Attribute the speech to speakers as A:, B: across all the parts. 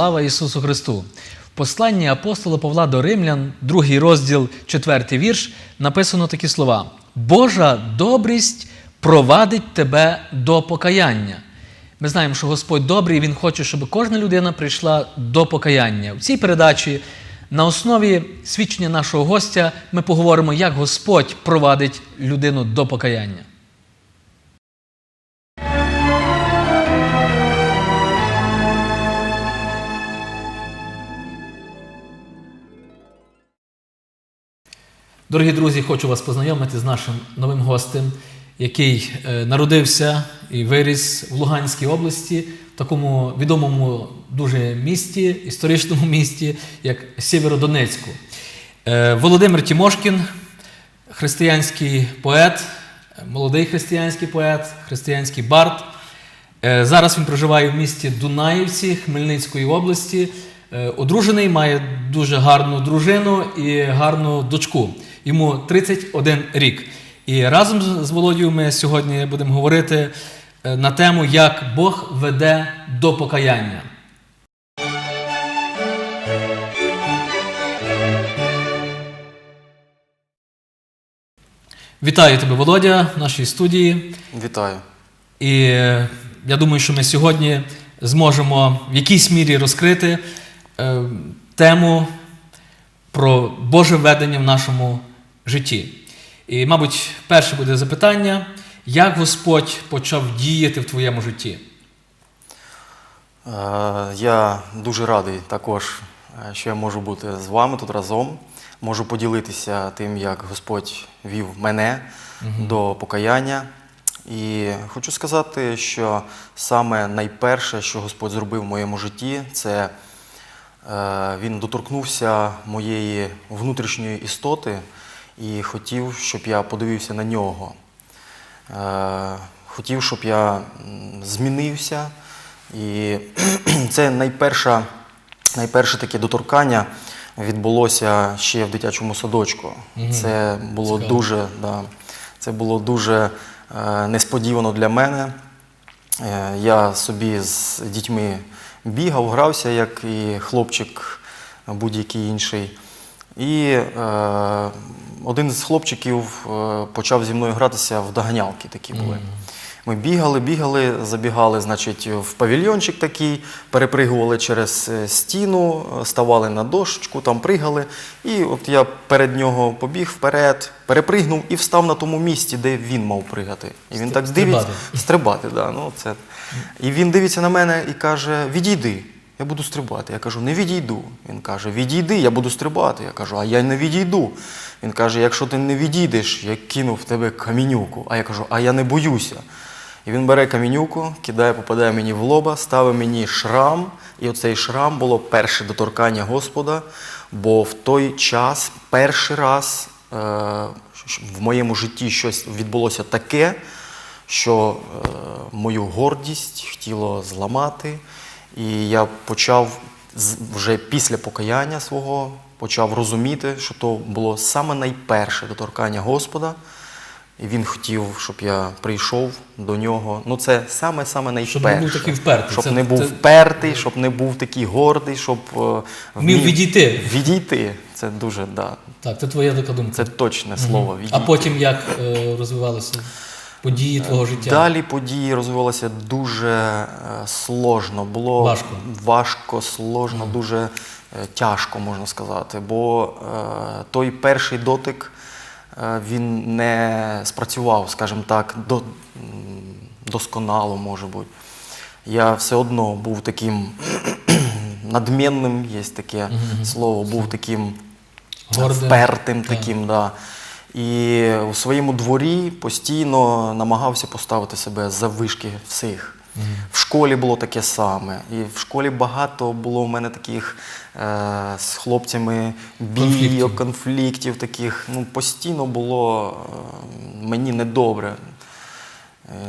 A: Слава Ісусу Христу! В посланні апостола Павла до Римлян, другий розділ, четвертий вірш, написано такі слова: Божа добрість провадить тебе до покаяння. Ми знаємо, що Господь добрий, і Він хоче, щоб кожна людина прийшла до покаяння. В цій передачі на основі свідчення нашого гостя ми поговоримо, як Господь провадить людину до покаяння. Дорогі друзі, хочу вас познайомити з нашим новим гостем, який е, народився і виріс в Луганській області, в такому відомому дуже місті, історичному місті, як Сєвєродонецьку. Е, Володимир Тімошкін, християнський поет, молодий християнський поет, християнський бард. Е, Зараз він проживає в місті Дунаївці Хмельницької області. Одружений, має дуже гарну дружину і гарну дочку. Йому 31 рік. І разом з- Володією ми сьогодні будемо говорити е, на тему, як Бог веде до покаяння. Вітаю тебе, Володя, в нашій студії.
B: Вітаю.
A: І е, я думаю, що ми сьогодні зможемо в якійсь мірі розкрити е, тему про Боже ведення в нашому житті. І, мабуть, перше буде запитання, як Господь почав діяти в твоєму житті?
B: Е, Я дуже радий також, е, що я можу бути з вами тут разом. Можу поділитися тим, як Господь вів мене до покаяння. І хочу сказати, що саме найперше, що Господь зробив в моєму житті, це е, Він доторкнувся моєї внутрішньої істоти і хотів, щоб я подивився на нього. Е, Хотів, щоб я змінився. І це найперше, найперше таке доторкання відбулося ще в дитячому садочку. Це було
A: Цікаво.
B: дуже, да, це було дуже е, несподівано для мене. Е, Я собі з дітьми бігав, грався, як і хлопчик будь-який інший. І е, один з хлопчиків е, почав зі мною гратися в доганялки такі були. Ми бігали, бігали, забігали, значить, в павільйончик такий, перепригували через е, стіну, е, ставали на дошечку, там пригали. І от я перед нього побіг вперед, перепригнув і встав на тому місці, де він мав пригати. І він так дивиться.
A: стрибати.
B: Стрибати, да, ну, це. І він дивиться на мене і каже: відійди, я буду стрибати. Я кажу, не відійду. Він каже, відійди, я буду стрибати. Я кажу, а я не відійду. Він каже, якщо ти не відійдеш, я кину в тебе камінюку. А я кажу, а я не боюся. І він бере камінюку, кидає, попадає мені в лоба, ставить мені шрам. І оцей шрам було перше доторкання Господа. Бо в той час перший раз е, в моєму житті щось відбулося таке, що е, мою гордість хотіло зламати. І я почав вже після покаяння свого почав розуміти, що то було саме найперше доторкання Господа. І він хотів, щоб я прийшов до нього. Ну, це саме саме найперше.
A: Щоб не був такий впертий.
B: Щоб
A: Це-
B: не був
A: це-
B: впертий, щоб не був такий гордий, щоб е,
A: Вмів відійти.
B: Відійти. Це дуже, да.
A: Так, це твоя така думка.
B: Це точне слово. Відійти.
A: А потім як е, розвивалися події твого життя?
B: Далі події розвивалися дуже е, сложно. Було
A: Важко.
B: важко, сложно, дуже е, тяжко, можна сказати. Бо е, той перший дотик е, він не спрацював, скажімо так, до, м, досконало, може бути. Я все одно був таким надмінним, є таке слово, був таким
A: Гордим.
B: впертим
A: Так.
B: таким, да. І у своєму дворі постійно намагався поставити себе за вишки всіх. В школі було таке саме. І в школі багато було в мене таких е, з хлопцями бійок, конфліктів таких. Ну, постійно було е, мені недобре.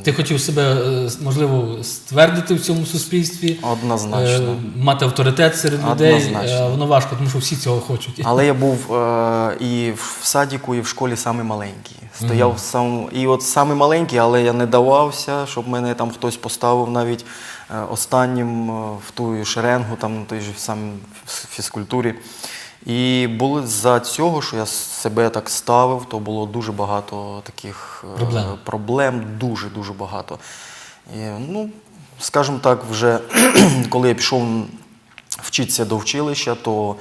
A: Ти хотів себе, е, можливо, ствердити в цьому суспільстві,
B: Однозначно.
A: е, мати авторитет серед людей.
B: Однозначно.
A: Е, Воно важко, тому що всі цього хочуть.
B: Але я був е, і в садіку, і в школі самий маленький. Стояв сам, і от самий маленький, але я не давався, щоб мене там хтось поставив навіть останнім в ту шеренгу, там на той же сам фізкультурі. І були за цього, що я себе так ставив, то було дуже багато таких е,
A: Проблем.
B: проблем дуже дуже багато. І, ну, скажімо так, вже коли я пішов вчитися до училища, то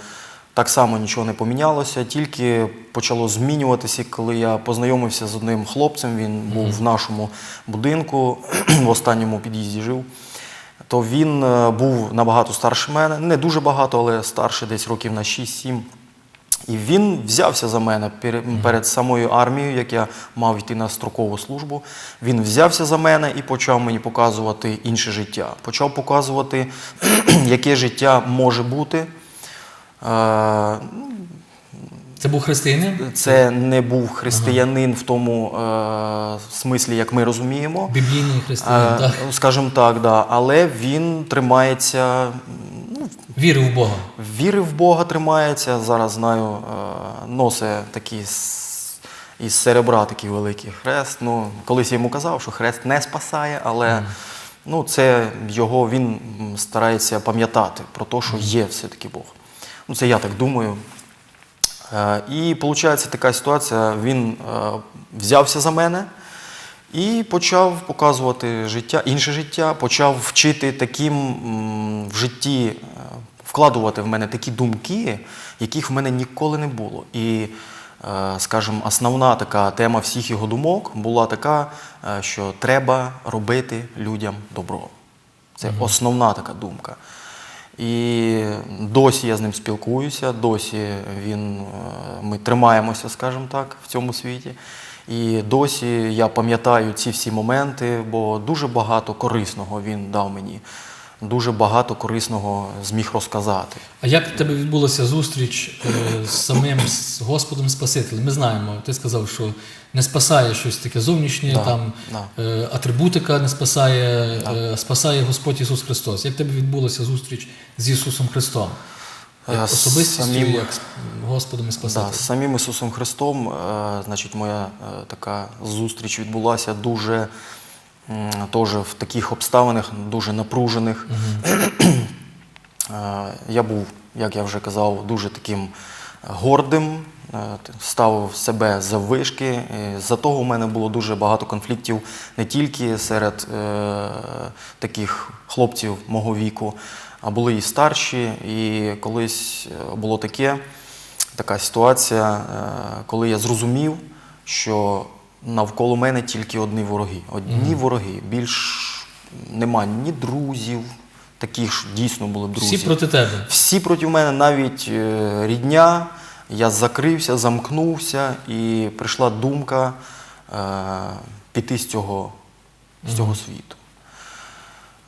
B: так само нічого не помінялося, тільки почало змінюватися, коли я познайомився з одним хлопцем, він був в нашому будинку, в останньому під'їзді жив. То він е, був набагато старше мене, не дуже багато, але старше, десь років на 6-7. І він взявся за мене перед, перед самою армією, як я мав йти на строкову службу. Він взявся за мене і почав мені показувати інше життя. Почав показувати, яке життя може бути. Е,
A: Це був християнин,
B: Це не був християнин в тому е, смислі, як ми розуміємо.
A: біблійний християнин,
B: Е,
A: так.
B: Скажімо так, да. але він тримається, ну,
A: вірив в Бога.
B: віри в Бога тримається. Зараз знаю, е, носить такий із серебра такий великий хрест. Ну, колись я йому казав, що хрест не спасає, але ну, це його він старається пам'ятати про те, що є все-таки Бог. Ну, це я так думаю. Е, І виходить така ситуація, він е, взявся за мене і почав показувати життя, інше життя, почав вчити таким в житті, е, вкладувати в мене такі думки, яких в мене ніколи не було. І, скажімо, основна така тема всіх його думок була така, що треба робити людям добро. Це основна така думка. І досі я з ним спілкуюся, досі він, е, ми тримаємося, скажімо так, в цьому світі. І досі я пам'ятаю ці всі моменти, бо дуже багато корисного він дав мені, дуже багато корисного зміг розказати.
A: А як в тебе відбулася зустріч е, з самим з Господом Спасителем? Ми знаємо, ти сказав, що не спасає щось таке зовнішнє,
B: Да,
A: там
B: да.
A: е, атрибутика не спасає, е, спасає Господь Ісус Христос. Як в тебе відбулася зустріч з Ісусом Христом? Як особистістю,
B: самим-
A: як з Господом і Спасителем?
B: Да, з самим Ісусом Христом, значить, моя така зустріч відбулася дуже теж в таких обставинах, дуже напружених. Е, Я був, як я вже казав, дуже таким гордим, е, ставив себе за вишки. За того у мене було дуже багато конфліктів не тільки серед е, таких хлопців мого віку, а були і старші. І колись е, було таке, така ситуація, е, коли я зрозумів, що навколо мене тільки одні вороги. Одні вороги. Більш нема ні друзів, таких ж дійсно були б друзі.
A: Всі проти тебе.
B: Всі проти мене, навіть е, рідня. Я закрився, замкнувся, і прийшла думка е, піти з цього, з цього світу.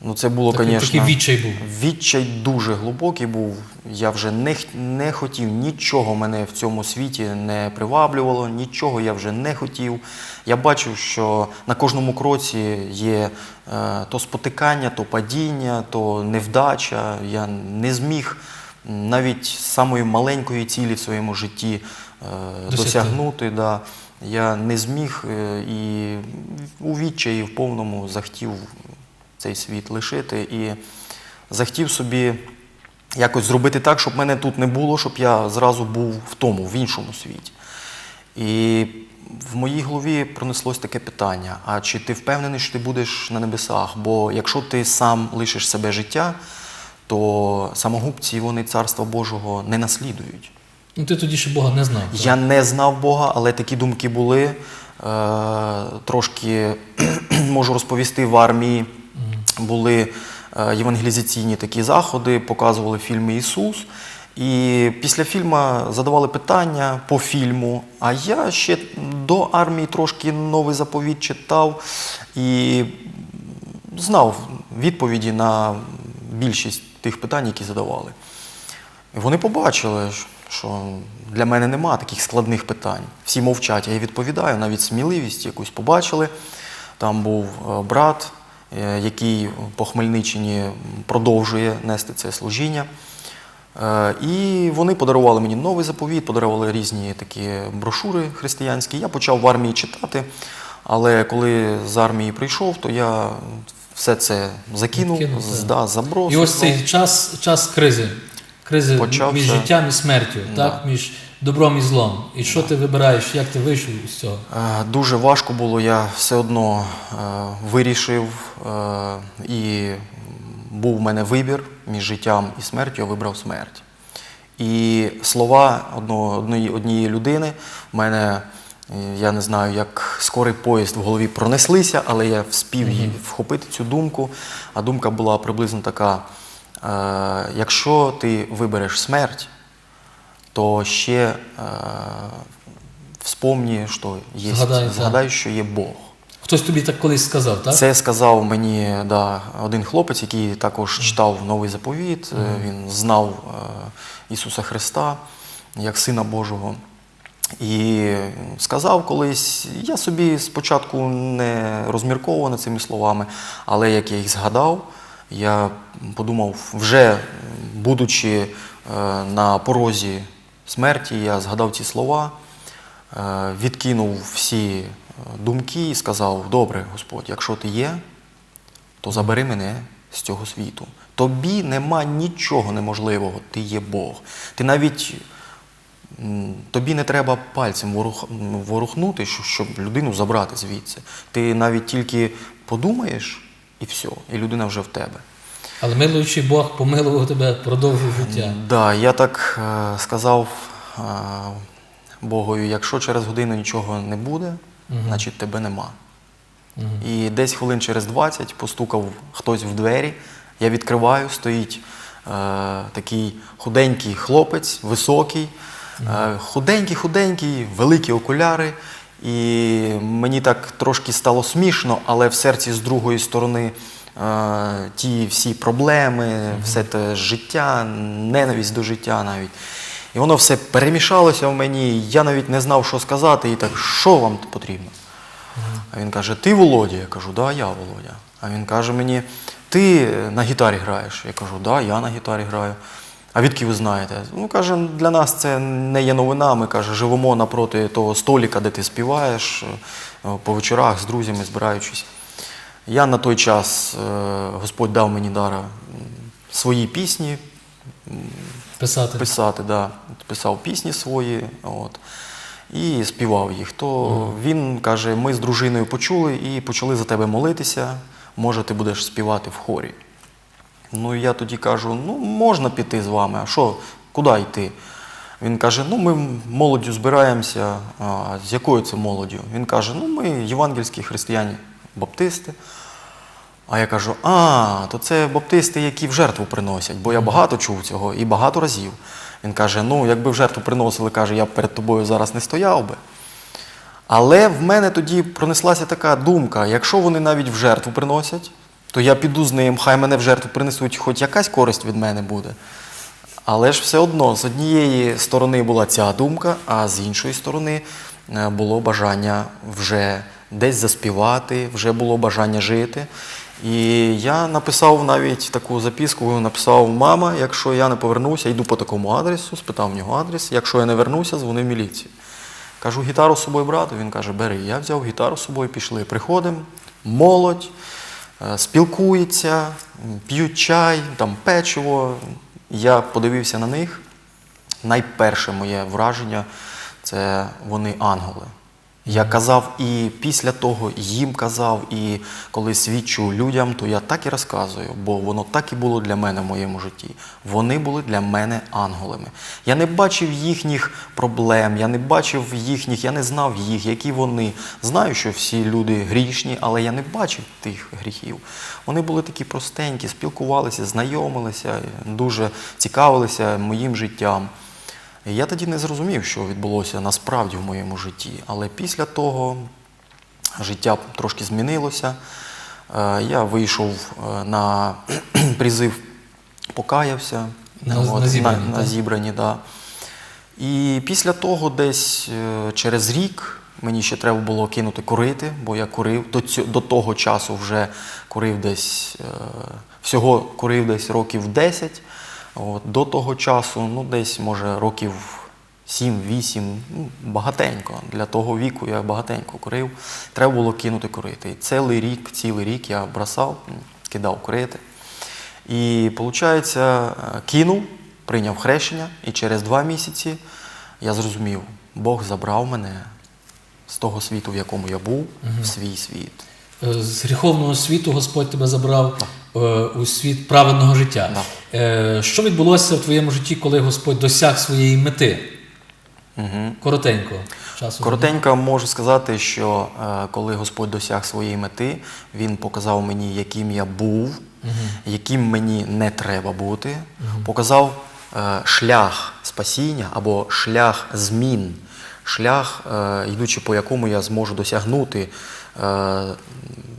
B: Ну, це було, звісно.
A: такий відчай був.
B: Відчай дуже глибокий був. Я вже не, не хотів, нічого мене в цьому світі не приваблювало, нічого я вже не хотів. Я бачив, що на кожному кроці є е, то спотикання, то падіння, то невдача. Я не зміг навіть самої маленької цілі в своєму житті е, досягнути. Да. Я не зміг е, і у відчаї в повному захотів цей світ лишити і захотів собі якось зробити так, щоб мене тут не було, щоб я зразу був в тому, в іншому світі. І в моїй голові пронеслось таке питання: а чи ти впевнений, що ти будеш на небесах? Бо якщо ти сам лишиш себе життя, то самогубці вони царства Божого не наслідують.
A: Ну ти тоді ще Бога не знав. так?
B: Я не знав Бога, але такі думки були. Е, трошки можу розповісти в армії. Були е, євангелізаційні такі заходи, показували фільми Ісус. І після фільму задавали питання по фільму. А я ще до армії трошки новий заповіт читав і знав відповіді на більшість тих питань, які задавали. І Вони побачили, що для мене нема таких складних питань. Всі мовчать, я відповідаю, навіть сміливість якусь побачили. Там був е, брат, який по Хмельниччині продовжує нести це служіння. Е, І вони подарували мені новий заповіт, подарували різні такі брошури християнські. Я почав в армії читати, але коли з армії прийшов, то я все це закинув,
A: Відкинув,
B: да, забросив.
A: І ось цей час, час кризи. Кризи
B: Почався.
A: між життям і смертю,
B: Да.
A: так? між добром і злом. І що ти вибираєш, як ти вийшов із цього?
B: Е, Дуже важко було, я все одно е, вирішив, е, і був в мене вибір між життям і смертю, я вибрав смерть. І слова одної, однієї людини в мене, я не знаю, як скорий поїзд в голові пронеслися, але я вспів її вхопити цю думку. А думка була приблизно така: е, якщо ти вибереш смерть, то ще е, вспомні, що є,
A: Згадай,
B: згадай, що є Бог.
A: Хтось тобі так колись сказав, так?
B: Це сказав мені да, один хлопець, який також читав новий заповіт. Е, Він знав е, Ісуса Христа як Сина Божого. І сказав колись, я собі спочатку не розмірковував над цими словами, але як я їх згадав, я подумав, вже будучи е, на порозі смерті, я згадав ці слова, е, відкинув всі е, думки і сказав: Добре, Господь, якщо ти є, то забери мене з цього світу. Тобі нема нічого неможливого, ти є Бог. Ти навіть тобі не треба пальцем ворухнути, щоб людину забрати звідси. Ти навіть тільки подумаєш і все, і людина вже в тебе.
A: Але милуючий Бог помилував тебе, продовжив життя.
B: Да, я так е, сказав е, Богові, якщо через годину нічого не буде, значить тебе нема. І десь хвилин через 20 постукав хтось в двері. Я відкриваю, стоїть е, такий худенький хлопець, високий, е, худенький, худенький, великі окуляри. І мені так трошки стало смішно, але в серці з другої сторони ті всі проблеми, все те життя, ненависть до життя навіть. І воно все перемішалося в мені. Я навіть не знав, що сказати, і так, що вам потрібно? А він каже, ти Володя? Я кажу, да, я Володя. А він каже мені, ти на гітарі граєш? Я кажу, да, я на гітарі граю. А відки ви знаєте? Ну, каже, для нас це не є новина. Ми каже, живемо напроти того століка, де ти співаєш по вечорах з друзями, збираючись. Я на той час, е, Господь дав мені дара свої пісні,
A: Писати.
B: писати, да. писав пісні свої от, і співав їх. То він каже: ми з дружиною почули і почали за тебе молитися. Може, ти будеш співати в хорі. Ну, я тоді кажу: ну, можна піти з вами, а що, куди йти? Він каже: ну, ми молоддю збираємося. А, з якою це молоддю? Він каже: ну, ми євангельські християні, баптисти. А я кажу, а, то це баптисти, які в жертву приносять, бо я багато чув цього і багато разів. Він каже: ну, якби в жертву приносили, каже, я б перед тобою зараз не стояв би. Але в мене тоді пронеслася така думка: якщо вони навіть в жертву приносять, то я піду з ним, хай мене в жертву принесуть, хоч якась користь від мене буде. Але ж все одно, з однієї сторони була ця думка, а з іншої сторони е, було бажання вже десь заспівати, вже було бажання жити. І я написав навіть таку записку, написав мама, якщо я не повернуся, йду по такому адресу, спитав в нього адрес. Якщо я не вернуся, дзвони в міліцію. Кажу, гітару з собою брати. Він каже, бери. Я взяв гітару з собою, пішли. Приходимо, молодь, е, спілкується, п'ють чай, там печиво. Я подивився на них. Найперше моє враження це вони ангели. Я казав і після того їм казав, і коли свідчу людям, то я так і розказую, бо воно так і було для мене в моєму житті. Вони були для мене ангелами. Я не бачив їхніх проблем, я не бачив їхніх, я не знав їх, які вони. Знаю, що всі люди грішні, але я не бачив тих гріхів. Вони були такі простенькі, спілкувалися, знайомилися, дуже цікавилися моїм життям. І я тоді не зрозумів, що відбулося насправді в моєму житті. Але після того життя трошки змінилося. Е, Я вийшов е, на призив, покаявся
A: На- на зібранні,
B: на,
A: так?
B: зібранні, да. І після того, десь е, через рік, мені ще треба було кинути курити, бо я курив до, цю, до того часу вже курив десь всього курив десь років 10. От, до того часу, ну десь може років 7-8, ну, багатенько. Для того віку я багатенько курив. Треба було кинути курити. І цілий рік, цілий рік я бросав, кидав курити. І виходить, кинув, прийняв хрещення, і через два місяці я зрозумів, Бог забрав мене з того світу, в якому я був, в свій світ.
A: Е, З гріховного світу Господь тебе забрав е, у світ праведного життя.
B: Да.
A: Е, Що відбулося в твоєму житті, коли Господь досяг своєї мети?
B: Угу.
A: Коротенько. Часу.
B: Коротенько можу сказати, що е, коли Господь досяг своєї мети, Він показав мені, яким я був, яким мені не треба бути, показав е, шлях спасіння або шлях змін, шлях, е, йдучи по якому я зможу досягнути е,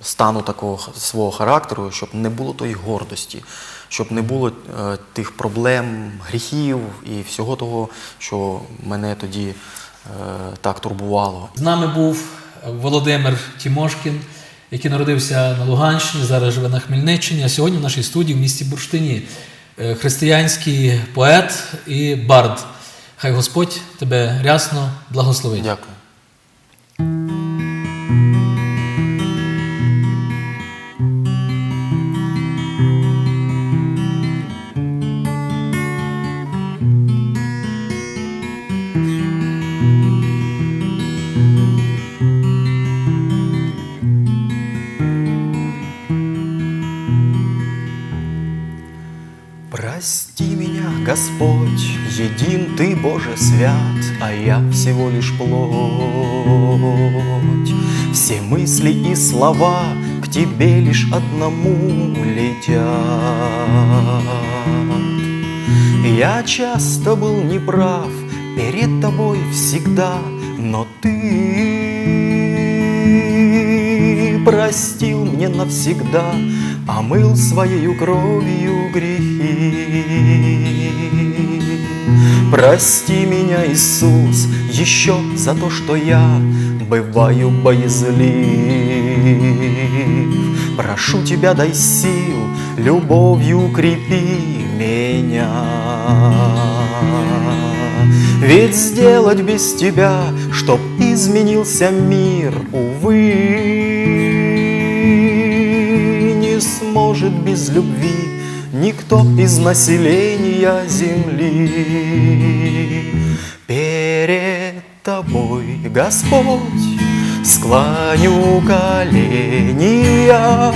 B: стану такого свого характеру, щоб не було тої гордості, щоб не було е, тих проблем, гріхів і всього того, що мене тоді е, так турбувало.
A: З нами був Володимир Тімошкін, який народився на Луганщині, зараз живе на Хмельниччині, а сьогодні в нашій студії в місті Бурштині. Е, Християнський поет і бард. Хай Господь тебе рясно благословить.
B: Дякую. Господь, един Ты, Боже, свят, а я всего лишь плоть. Все мысли и слова к Тебе лишь одному летят. Я часто был неправ, перед Тобой всегда, но Ты простил мне навсегда, омыл Своею кровью Прости меня, Иисус, еще за то, что я бываю боязлив. Прошу Тебя, дай сил, любовью укрепи меня. Ведь сделать без Тебя, чтоб изменился мир, увы, не сможет без любви никто из населения земли. Перед Тобой, Господь, склоню колени я,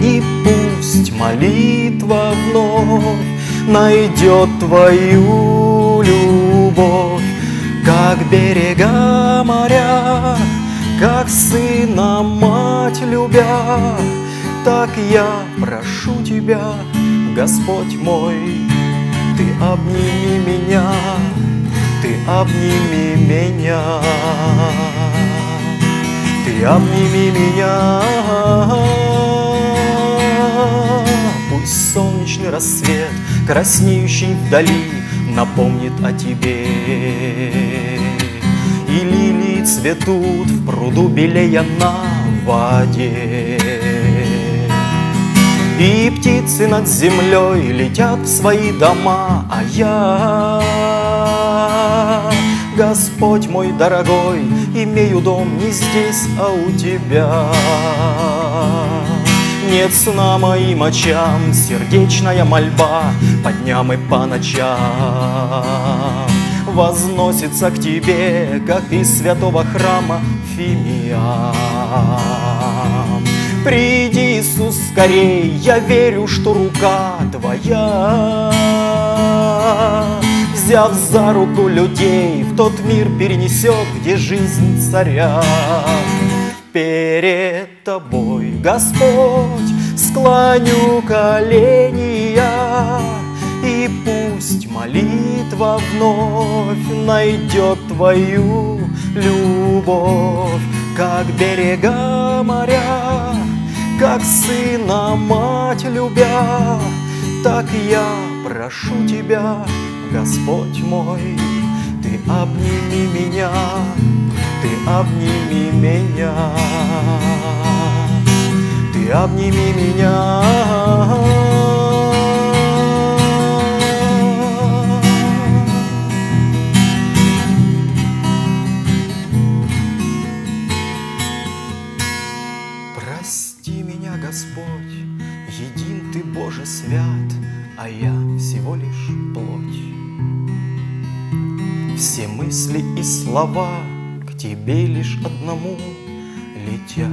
B: и пусть молитва вновь найдет Твою любовь, как берега моря, как сына мать любя, так я прошу Тебя, Господь мой, Ты обними меня, Ты обними меня, Ты обними меня. Пусть солнечный рассвет, краснеющий вдали, напомнит о Тебе. И лилии цветут в пруду белея на воде. И птицы над землей летят в свои дома, а я, Господь мой дорогой, имею дом не здесь, а у Тебя. Нет сна моим очам, сердечная мольба по дням и по ночам возносится к Тебе, как из святого храма Фимиам. Приди, Иисус, скорей, я верю, что рука Твоя, взяв за руку людей, в тот мир перенесет, где жизнь царя. Перед Тобой, Господь, склоню колени я, и пусть молитва вновь найдет Твою любовь, как берега моря, как сына мать любя, так я прошу Тебя, Господь мой, Ты обними меня, ты обними меня, ты обними меня. Слова к Тебе лишь одному летят.